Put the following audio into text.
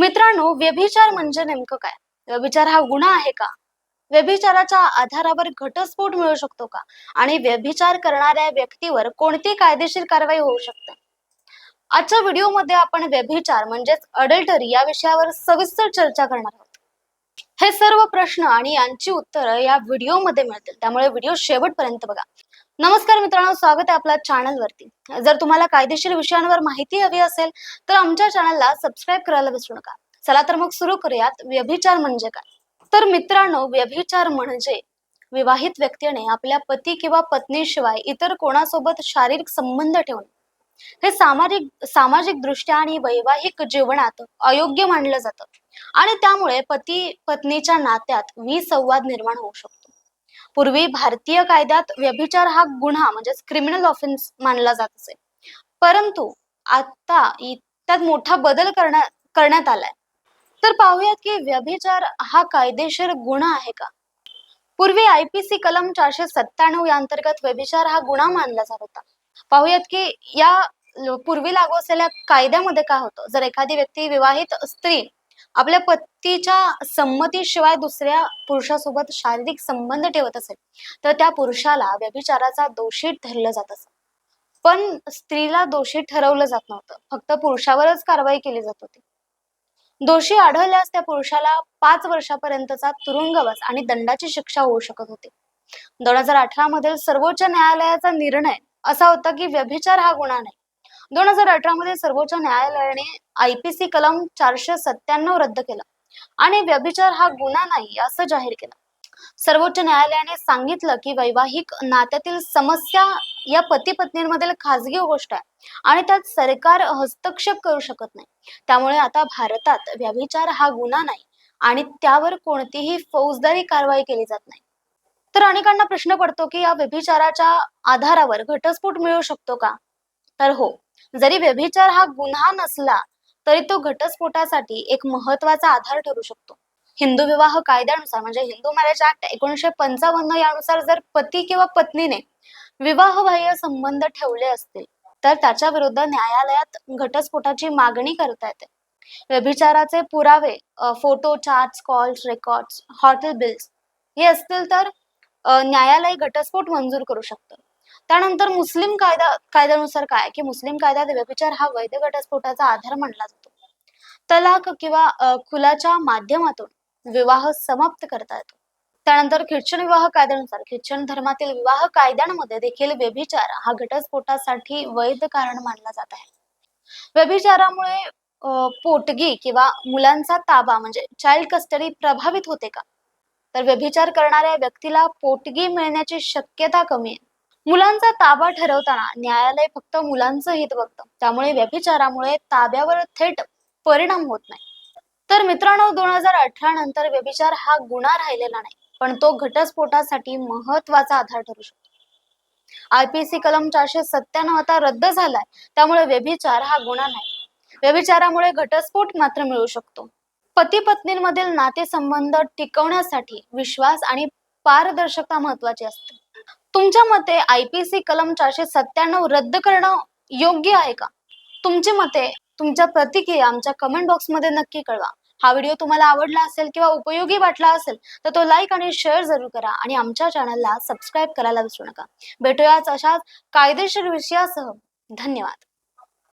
मित्रांनो व्यभिचार म्हणजे नेमकं काय? व्यभिचार हा गुन्हा आहे का? व्यभिचाराच्या आधारावर घटस्फोट मिळू शकतो का? आणि व्यभिचार करणाऱ्या व्यक्तीवर कोणती कायदेशीर कारवाई होऊ शकते? आजच्या व्हिडिओमध्ये आपण व्यभिचार म्हणजेच अडल्टरी या विषयावर सविस्तर चर्चा करणार आहोत. हे सर्व प्रश्न आणि यांची उत्तरं या व्हिडिओमध्ये मिळतील. त्यामुळे व्हिडिओ शेवटपर्यंत बघा. नमस्कार मित्रांनो स्वागत आहे आपल्या चॅनल वरती. जर तुम्हाला कायदेशीर विषयांवर माहिती हवी असेल तर आमच्या चॅनलला सबस्क्राईब करायला विसरू नका. चला तर मग सुरू करूयात व्यभिचार म्हणजे काय? तर मित्रांनो व्यभिचार म्हणजे विवाहित व्यक्तीने आपल्या पती किंवा पत्नीशिवाय इतर कोणासोबत शारीरिक संबंध ठेवणे. हे सामाजिक सामाजिक दृष्ट्या आणि वैवाहिक जीवनात अयोग्य मानलं जातं. आणि त्यामुळे पती पत्नीच्या नात्यात विसंवाद निर्माण होऊ शकतो. पूर्वी भारतीय कायद्यात व्यभिचार हा गुन्हा म्हणजेच क्रिमिनल ऑफेन्स मानला जात असे. परंतु आता त्यात मोठा बदल करण्या करण्यात आलाय. तर पाहूयात की व्यभिचार हा कायदेशीर गुन्हा आहे का? पूर्वी आयपीसी कलम चारशे सत्त्याण्णव या अंतर्गत व्यभिचार हा गुन्हा मानला जात होता. पाहूयात की या पूर्वी लागू असलेल्या कायद्यामध्ये काय होतं? जर एखादी व्यक्ती विवाहित स्त्री आपल्या पतीच्या संमतीशिवाय दुसऱ्या पुरुषासोबत शारीरिक संबंध ठेवत असेल तर त्या पुरुषाला व्यभिचाराचा दोषी ठरलं जात असं. पण स्त्रीला दोषी ठरवलं जात नव्हतं. फक्त पुरुषावरच कारवाई केली जात होती. दोषी आढळल्यास त्या पुरुषाला पाच वर्षापर्यंतचा तुरुंगवास आणि दंडाची शिक्षा होऊ शकत होती. दोन हजार अठरा मधील सर्वोच्च न्यायालयाचा निर्णय असा होता की व्यभिचार हा गुन्हा नाही. दोन हजार अठरा मध्ये सर्वोच्च न्यायालयाने आयपीसी कलम चारशे सत्त्याण्णव रद्द केला आणि व्यभिचार हा गुन्हा नाही असं जाहीर केलं. सर्वोच्च न्यायालयाने सांगितलं की वैवाहिक नात्यातील समस्या या पती पत्नींमधील खाजगी गोष्ट आहे आणि त्यात सरकार हस्तक्षेप करू शकत नाही. त्यामुळे आता भारतात व्यभिचार हा गुन्हा नाही आणि त्यावर कोणतीही फौजदारी कारवाई केली जात नाही. तर अनेकांना प्रश्न पडतो की या व्यभिचाराच्या आधारावर घटस्फोट मिळू शकतो का? तर हो जरी व्यभिचार हा गुन्हा नसला तरी तो घटस्फोटासाठी एक महत्त्वाचा आधार ठरू शकतो. हिंदू विवाह कायद्यानुसार म्हणजे हिंदू मॅरेज ऍक्ट एकोणीशे पंचावन्न यानुसार जर पती किंवा पत्नीने विवाहबाह्य संबंध ठेवले असतील तर त्याच्या विरुद्ध न्यायालयात घटस्फोटाची मागणी करता येते. व्यभिचाराचे पुरावे photo chat calls records hotel bills हे असतील तर न्यायालय घटस्फोट मंजूर करू शकतं. त्यानंतर मुस्लिम कायदा कायद्यानुसार काय? की मुस्लिम कायद्यात व्यभिचार हा वैध घटस्फोटाचा आधार मानला जातो. तलाक किंवा खुलाच्या माध्यमातून विवाह समाप्त करता येतो. त्यानंतर ख्रिश्चन विवाह कायद्यानुसार ख्रिश्चन धर्मातील विवाह कायद्यांमध्ये देखील व्यभिचार हा घटस्फोटासाठी वैध कारण मानला जात आहे. व्यभिचारामुळे पोटगी किंवा मुलांचा ताबा म्हणजे चाइल्ड कस्टडी प्रभावित होते का? तर व्यभिचार करणाऱ्या व्यक्तीला पोटगी मिळण्याची शक्यता कमी आहे. मुलांचा ताबा ठरवताना न्यायालय फक्त मुलांचं हित बघतं. त्यामुळे व्यभिचारामुळे ताब्यावर थेट परिणाम होत नाही. तर मित्रांनो दोन हजार अठरा नंतर व्यभिचार हा गुन्हा राहिलेला नाही पण तो घटस्फोटासाठी महत्त्वाचा आधार ठरू शकतो. आयपीसी कलम चारशे सत्त्याण्णव आता रद्द झालाय. त्यामुळे व्यभिचार हा गुन्हा नाही. व्यभिचारामुळे घटस्फोट मात्र मिळू शकतो. पती पत्नींमधील नातेसंबंध टिकवण्यासाठी विश्वास आणि पारदर्शकता महत्वाची असते. तुमच्या मते आयपीसी कलम चारशे सत्त्याण्णव रद्द करणं योग्य आहे का? तुमचे मते तुमच्या प्रतिक्रिया आमच्या कमेंट बॉक्समध्ये नक्की कळवा. हा व्हिडिओ तुम्हाला आवडला असेल किंवा उपयोगी वाटला असेल तर तो लाईक आणि शेअर जरूर करा आणि आमच्या चॅनलला सबस्क्राईब करायला विसरू नका. भेटूयाच अशाच कायदेशीर विषयासह. धन्यवाद.